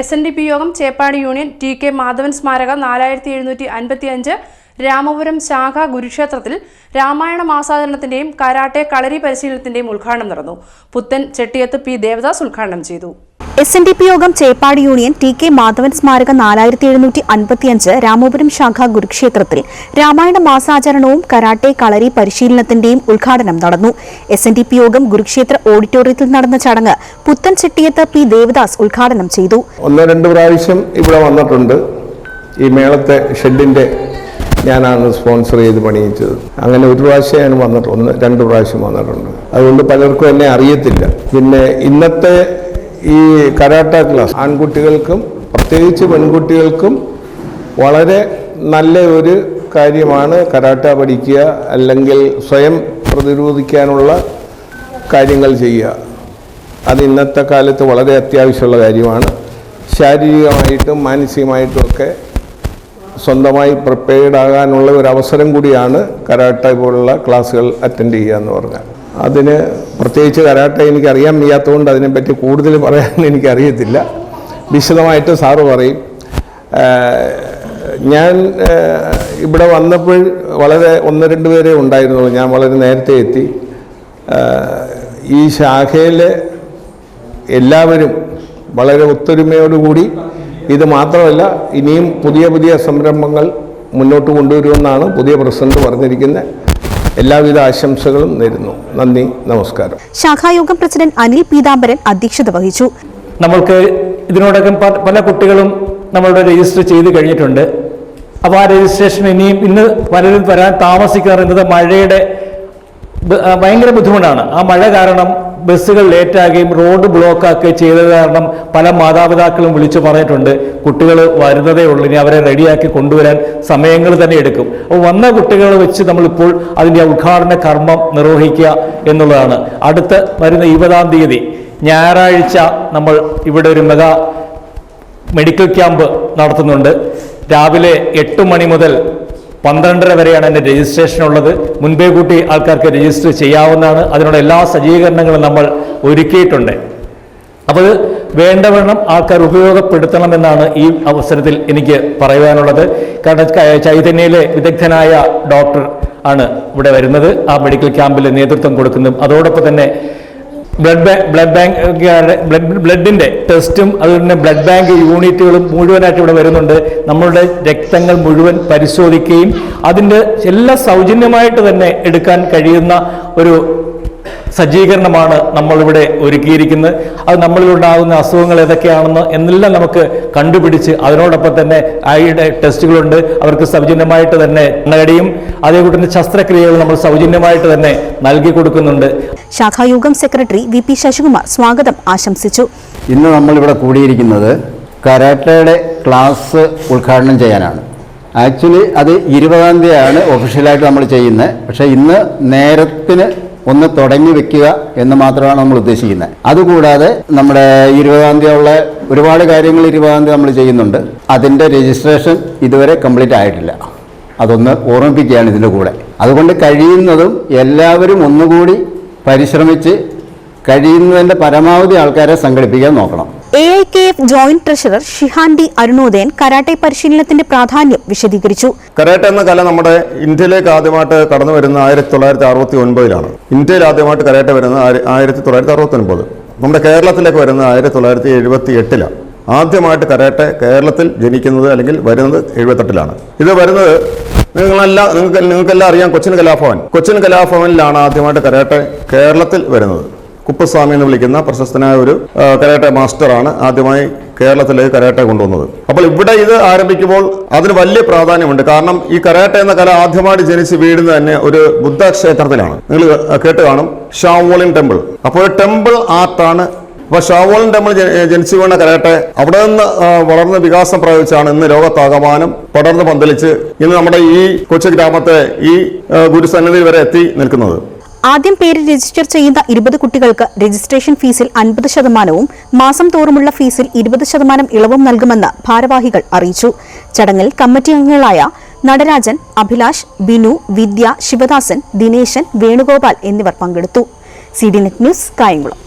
S N D P യോഗം Cheppadi union T K Madhavan സ്മാരക നാലായിരത്തി എഴുന്നൂറ്റി അൻപത്തി അഞ്ച് രാമപുരം ശാഖ ഗുരുക്ഷേത്രത്തിൽ രാമായണ മാസാചരണത്തിന്റെയും കരാട്ടെ കളരി പരിശീലനത്തിന്റെയും ഉദ്ഘാടനം നടന്നു. പുത്തൻ ചെട്ടിയത്ത് പി ദേവദാസ് ഉദ്ഘാടനം ചെയ്തു. എസ് എൻ ഡി പി യോഗം Cheppad union T K Madhavan സ്മാരക നാലായിരത്തി എഴുന്നൂറ്റി അൻപത്തിയഞ്ച് രാമപുരം ശാഖ ഗുരുക്ഷേത്രത്തിൽ രാമായണ മാസാചരണവും കരാട്ടെ കളരി പരിശീലനത്തിന്റെയും ഉദ്ഘാടനം നടന്നു. എസ് എൻ ഡി പി യോഗം ഗുരുക്ഷേത്ര ഓഡിറ്റോറിയത്തിൽ നടന്ന ചടങ്ങ് പുത്തൻ ചെട്ടിയത്ത് പി ദേവദാസ് ഉദ്ഘാടനം ചെയ്തു. ഒന്നോ രണ്ട് പ്രാവശ്യം ഇവിടെ വന്നിട്ടുണ്ട്. ഈ മേളത്തെ ഷെഡിന്റെ ഞാനാണ് സ്പോൺസർ ചെയ്ത് പണിയിച്ചത്. അങ്ങനെ ഒരു പ്രാവശ്യം വന്നിട്ടുണ്ട് ഒന്ന് രണ്ട് പ്രാവശ്യം വന്നിട്ടുണ്ട്. അതുകൊണ്ട് പലർക്കും എന്നെ അറിയത്തില്ല. പിന്നെ ഇന്നത്തെ ഈ കരാട്ട ക്ലാസ്. ആൺകുട്ടികൾക്കും പ്രത്യേകിച്ച് പെൺകുട്ടികൾക്കും വളരെ നല്ല ഒരു കാര്യമാണ് കരാട്ട പഠിക്കുക അല്ലെങ്കിൽ സ്വയം പ്രതിരോധിക്കാനുള്ള കാര്യങ്ങൾ ചെയ്യുക. അത് ഇന്നത്തെ കാലത്ത് വളരെ അത്യാവശ്യമുള്ള കാര്യമാണ്. ശാരീരികമായിട്ടും മാനസികമായിട്ടും ഒക്കെ സ്വന്തമായി പ്രിപ്പയർഡ് ആകാനുള്ള ഒരു അവസരം കൂടിയാണ് കരാട്ട പോലുള്ള ക്ലാസ്സുകൾ അറ്റൻഡ് ചെയ്യുക എന്ന് പറഞ്ഞാൽ. അതിന് പ്രത്യേകിച്ച് കരാട്ട എനിക്ക് അറിയാൻ വയ്യാത്തതുകൊണ്ട് അതിനെപ്പറ്റി കൂടുതൽ പറയാൻ എനിക്കറിയത്തില്ല. വിശദമായിട്ട് സാറ് പറയും. ഞാൻ ഇവിടെ വന്നപ്പോൾ വളരെ ഒന്ന് രണ്ട് പേരെ ഉണ്ടായിരുന്നുള്ളൂ. ഞാൻ വളരെ നേരത്തെ എത്തി. ഈ ശാഖയിലെ എല്ലാവരും വളരെ ഒത്തൊരുമയോടുകൂടി ഇത് മാത്രമല്ല ഇനിയും പുതിയ പുതിയ സംരംഭങ്ങൾ മുന്നോട്ട് കൊണ്ടുവരുമെന്നാണ് പുതിയ പ്രസിഡന്റ് പറഞ്ഞിരിക്കുന്നത്. എല്ലാവിധ ആശംസകളും നേരുന്നു. നന്ദി നമസ്കാരം. ശാഖായോഗം പ്രസിഡന്റ് അനിൽ പീതാംബരൻ അധ്യക്ഷത വഹിച്ചു. നമ്മൾക്ക് ഇതിനോടകം പല കുട്ടികളും നമ്മളുടെ രജിസ്റ്റർ ചെയ്ത് കഴിഞ്ഞിട്ടുണ്ട്. അപ്പോൾ ആ രജിസ്ട്രേഷൻ ഇനിയും ഇന്ന് പലരും വരാൻ താമസിക്കുന്നത് മഴയുടെ ഭയങ്കര ബുദ്ധിമുട്ടാണ്. ആ മഴ കാരണം ബസ്സുകൾ ലേറ്റാകുകയും റോഡ് ബ്ലോക്ക് ആക്കുകയും ചെയ്തത് കാരണം പല മാതാപിതാക്കളും വിളിച്ചു പറഞ്ഞിട്ടുണ്ട് കുട്ടികൾ വരുന്നതേ ഉള്ളൂ ഇനി അവരെ റെഡിയാക്കി കൊണ്ടുവരാൻ സമയങ്ങൾ തന്നെ എടുക്കും. അപ്പോൾ വന്ന കുട്ടികൾ വെച്ച് നമ്മളിപ്പോൾ അതിന്റെ ഉദ്ഘാടന കർമ്മം നിർവഹിക്കുക എന്നുള്ളതാണ്. അടുത്ത വരുന്ന ഇരുപതാം തീയതി ഞായറാഴ്ച നമ്മൾ ഇവിടെ ഒരു മെഗാ മെഡിക്കൽ ക്യാമ്പ് നടത്തുന്നുണ്ട്. രാവിലെ എട്ട് മണി മുതൽ പന്ത്രണ്ടര വരെയാണ് എന്റെ രജിസ്ട്രേഷൻ ഉള്ളത്. മുൻപേ കൂട്ടി ആൾക്കാർക്ക് രജിസ്റ്റർ ചെയ്യാവുന്നതാണ്. അതിനുള്ള എല്ലാ സജ്ജീകരണങ്ങളും നമ്മൾ ഒരുക്കിയിട്ടുണ്ട്. അപ്പോൾ വേണ്ടവണ്ണം ആൾക്കാർ ഉപയോഗപ്പെടുത്തണമെന്നാണ് ഈ അവസരത്തിൽ എനിക്ക് പറയുവാനുള്ളത്. കാരണം ചൈതന്യയിലെ വിദഗ്ധനായ ഡോക്ടർ ആണ് ഇവിടെ വരുന്നത്. ആ മെഡിക്കൽ ക്യാമ്പിൽ നേതൃത്വം കൊടുക്കുന്നതും അതോടൊപ്പം തന്നെ ബ്ലഡ് ബ്ലഡ് ബാങ്ക് ബ്ലഡ് ബ്ലഡിന്റെ ടെസ്റ്റും അതുപോലെ തന്നെ ബ്ലഡ് ബാങ്ക് യൂണിറ്റുകളും മുഴുവനായിട്ട് ഇവിടെ വരുന്നുണ്ട്. നമ്മളുടെ രക്തങ്ങൾ മുഴുവൻ പരിശോധിക്കുകയും അതിന്റെ എല്ലാം സൗജന്യമായിട്ട് തന്നെ എടുക്കാൻ കഴിയുന്ന ഒരു സജ്ജീകരണമാണ് നമ്മളിവിടെ ഒരുക്കിയിരിക്കുന്നത്. അത് നമ്മളിലുണ്ടാകുന്ന അസുഖങ്ങൾ ഏതൊക്കെയാണെന്ന് എന്നെല്ലാം നമുക്ക് കണ്ടുപിടിച്ച് അതിനോടൊപ്പം തന്നെ ആയിയുടെ ടെസ്റ്റുകളുണ്ട്. അവർക്ക് സൗജന്യമായിട്ട് തന്നെ നേടിയും അതേപോലെ തന്നെ ശസ്ത്രക്രിയകൾ നമ്മൾ സൗജന്യമായിട്ട് തന്നെ നൽകി കൊടുക്കുന്നുണ്ട്. ശാഖായോഗം സെക്രട്ടറി വി പി ശശികുമാർ സ്വാഗതം ആശംസിച്ചു. ഇന്ന് നമ്മളിവിടെ കൂടിയിരിക്കുന്നത് കരാട്ടയുടെ ക്ലാസ് ഉദ്ഘാടനം ചെയ്യാനാണ്. ആക്ച്വലി അത് ഇരുപതാം തീയതിയാണ് ഒഫീഷ്യലായിട്ട് നമ്മൾ ചെയ്യുന്നത്. പക്ഷേ ഇന്ന് നേരത്തിന് ഒന്ന് തുടങ്ങി വെക്കുക എന്ന് മാത്രമാണ് നമ്മൾ ഉദ്ദേശിക്കുന്നത്. അതുകൂടാതെ നമ്മുടെ ഇരുപതാം തീയതി ഉള്ള ഒരുപാട് കാര്യങ്ങൾ ഇരുപതാം തീയതി നമ്മൾ ചെയ്യുന്നുണ്ട്. അതിന്റെ രജിസ്ട്രേഷൻ ഇതുവരെ കംപ്ലീറ്റ് ആയിട്ടില്ല. അതൊന്ന് ഓർമ്മിപ്പിക്കുകയാണ് ഇതിന്റെ കൂടെ. അതുകൊണ്ട് കഴിയുന്നതും എല്ലാവരും ഒന്നുകൂടി പരിശ്രമിച്ച് കഴിയുന്നതിന്റെ പരമാവധി ആൾക്കാരെ സംഘടിപ്പിക്കാൻ നോക്കണം. A I K F joint treasurer ഷിഹാൻഡി Arunodayan karate പരിശീലനത്തിന്റെ പ്രാധാന്യം വിശദീകരിച്ചു. കരാട്ടെ എന്ന കല നമ്മുടെ ഇന്ത്യയിലേക്ക് ആദ്യമായിട്ട് കടന്നു വരുന്നത് ആയിരത്തി തൊള്ളായിരത്തി അറുപത്തി ഒൻപതിലാണ് ഇന്ത്യയിൽ ആദ്യമായിട്ട് കരാട്ടെ വരുന്നത് ആയിരത്തി തൊള്ളായിരത്തി അറുപത്തി ഒൻപത് നമ്മുടെ കേരളത്തിലേക്ക് വരുന്നത് ആയിരത്തി തൊള്ളായിരത്തി എഴുപത്തി എട്ടിലാണ് ആദ്യമായിട്ട് കരാട്ടെ കേരളത്തിൽ ജനിക്കുന്നത് അല്ലെങ്കിൽ വരുന്നത് എഴുപത്തെട്ടിലാണ്. ഇത് വരുന്നത് നിങ്ങളെല്ലാം നിങ്ങൾക്ക് നിങ്ങൾക്കെല്ലാം അറിയാം കൊച്ചിൻ കലാഭവൻ. കൊച്ചിൻ കലാഭവനിലാണ് ആദ്യമായിട്ട് കരാട്ടെ കേരളത്തിൽ വരുന്നത്. കുപ്പസ്വാമി എന്ന് വിളിക്കുന്ന പ്രശസ്തനായ ഒരു കരാട്ടെ മാസ്റ്ററാണ് ആദ്യമായി കേരളത്തിലേക്ക് കരാട്ടെ കൊണ്ടുവന്നത്. അപ്പോൾ ഇവിടെ ഇത് ആരംഭിക്കുമ്പോൾ അതിന് വലിയ പ്രാധാന്യമുണ്ട്. കാരണം ഈ കരാട്ടെ എന്ന കല ആദ്യമായിട്ട് ജനിച്ച് വീഴുന്നത് തന്നെ ഒരു ബുദ്ധ ക്ഷേത്രത്തിലാണ് നിങ്ങൾ കേട്ട് കാണും. Shaolin temple. അപ്പോൾ ടെമ്പിൾ ആർട്ടാണ്. അപ്പോൾ ഷാവോളിൻ ടെമ്പിൾ ജനിച്ചു വീണ കരാട്ടെ അവിടെ നിന്ന് വളർന്ന വികാസം പ്രാപിച്ചാണ് ഇന്ന് ലോകത്താകമാനം പടർന്ന് പന്തലിച്ച് ഇന്ന് നമ്മുടെ ഈ കൊച്ചു ഗ്രാമത്തെ ഈ ഗുരുസന്നിധി വരെ എത്തി നിൽക്കുന്നത്. ആദ്യം പേര് രജിസ്റ്റർ ചെയ്യുന്ന ഇരുപത് കുട്ടികൾക്ക് രജിസ്ട്രേഷൻ ഫീസിൽ അൻപത് ശതമാനവും മാസം തോറുമുള്ള ഫീസിൽ ഇരുപത് ശതമാനം ഇളവും നൽകുമെന്ന് ഭാരവാഹികൾ അറിയിച്ചു. ചടങ്ങിൽ കമ്മിറ്റി അംഗങ്ങളായ നടരാജൻ അഭിലാഷ് ബിനു വിദ്യ ശിവദാസൻ ദിനേശൻ വേണുഗോപാൽ എന്നിവർ പങ്കെടുത്തു. C D net news Kayamkulam.